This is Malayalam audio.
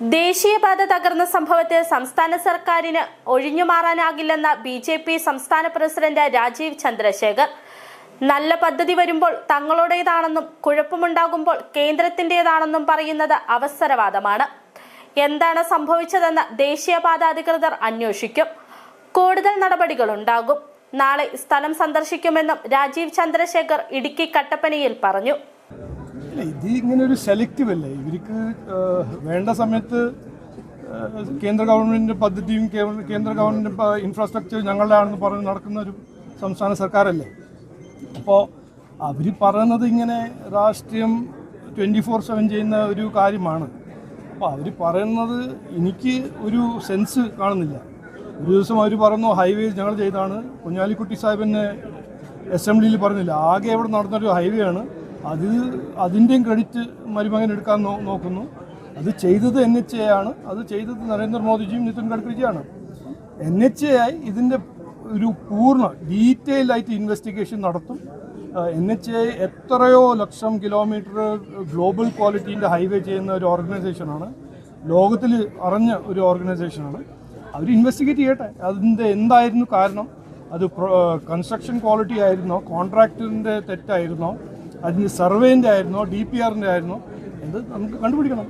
ദേശീയപാത തകർന്ന സംഭവത്തിൽ സംസ്ഥാന സർക്കാരിന് ഒഴിഞ്ഞുമാറാനാകില്ലെന്ന ബി ജെ പി സംസ്ഥാന പ്രസിഡന്റ് രാജീവ് ചന്ദ്രശേഖർ. നല്ല പദ്ധതി വരുമ്പോൾ തങ്ങളുടേതാണെന്നും കുഴപ്പമുണ്ടാകുമ്പോൾ കേന്ദ്രത്തിന്റേതാണെന്നും പറയുന്നത് അവസരവാദമാണ്. എന്താണ് സംഭവിച്ചതെന്ന് ദേശീയപാത അധികൃതർ അന്വേഷിക്കും. കൂടുതൽ നടപടികളുണ്ടാകും. നാളെ സ്ഥലം സന്ദർശിക്കുമെന്നും രാജീവ് ചന്ദ്രശേഖർ ഇടുക്കി കട്ടപ്പനയിൽ പറഞ്ഞു. ഇത് ഇങ്ങനെ ഒരു സെലക്റ്റീവ് അല്ലേ? ഇവർക്ക് വേണ്ട സമയത്ത് കേന്ദ്ര ഗവൺമെന്റ് പദ്ധതിയും കേന്ദ്ര ഗവൺമെന്റ് ഇൻഫ്രാസ്ട്രക്ചർ ഞങ്ങളുടെ ആണെന്ന് പറഞ്ഞ് നടക്കുന്ന ഒരു സംസ്ഥാന സർക്കാരല്ലേ? അപ്പോൾ അവർ പറയുന്നത് ഇങ്ങനെ രാഷ്ട്രീയം ട്വന്റി ഫോർ സെവൻ ചെയ്യുന്ന ഒരു കാര്യമാണ്. അപ്പോൾ അവർ പറയുന്നത് എനിക്ക് ഒരു സെൻസ് കാണുന്നില്ല. ഒരു ദിവസം അവർ പറഞ്ഞു ഹൈവേ ഞങ്ങൾ ചെയ്താണ്. കുഞ്ഞാലിക്കുട്ടി സാഹിബിനെ അസംബ്ലിയിൽ പറഞ്ഞില്ല. ആകെ ഇവിടെ നടന്നൊരു ഹൈവേ ആണ്. അത് അതിന്റെയും ക്രെഡിറ്റ് മരുമകൻ എടുക്കാൻ നോക്കുന്നു. അത് ചെയ്തത് എൻ എച്ച് എ ആണ്. അത് ചെയ്തത് നരേന്ദ്രമോദിജിയും നിതിൻ ഗഡ്കരിജിയാണ്. എൻ എച്ച് എ ആയി ഇതിന്റെ ഒരു പൂർണ ഡീറ്റെയിൽ ആയിട്ട് ഇൻവെസ്റ്റിഗേഷൻ നടത്തും. എൻ എച്ച് എ എത്രയോ ലക്ഷം കിലോമീറ്റർ ഗ്ലോബൽ ക്വാളിറ്റീന്റെ ഹൈവേ ചെയ്യുന്ന ഒരു ഓർഗനൈസേഷനാണ് ലോകത്തിൽ അറിഞ്ഞ ഒരു ഓർഗനൈസേഷനാണ് അവർ ഇൻവെസ്റ്റിഗേറ്റ് ചെയ്യട്ടെ. അതിന്റെ എന്തായിരുന്നു കാരണം? അത് കൺസ്ട്രക്ഷൻ ക്വാളിറ്റി ആയിരുന്നോ? കോൺട്രാക്ടറിന്റെ തെറ്റായിരുന്നോ? അതിന് സർവേന്റെ ആയിരുന്നോ ഡി പി ആറിന്റെ ആയിരുന്നോ. എന്ത് നമുക്ക് കണ്ടുപിടിക്കണം.